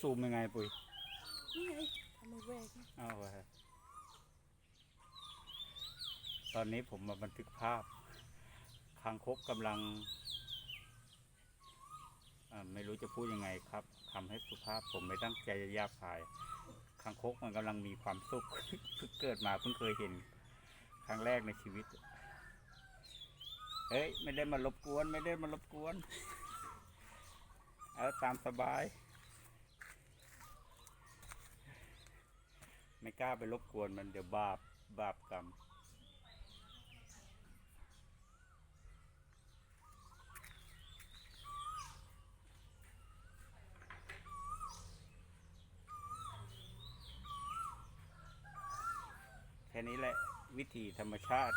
ซูมยังไงปุ้ยนี่ไงทำไมแหวกเอาไว้ตอนนี้ผมมาบันทึกภาพคางคกกำลังอ่าไม่รู้จะพูดยังไงครับทำให้สุภาพผมไม่ตั้งใจจะหยาบคายคางคกมันกำลังมีความสุขเพิ่งเกิดมาเพิ่งเคยเห็น ครั้งแรกในชีวิตเฮ้ย ไม่ได้มารบกวน ไม่ได้มารบกวน เอาตามสบาย ไม่กล้าไปรบกวนมันเดี๋ยวบาปบาปกรรมแค่นี้แหละวิธีธรรมชาติ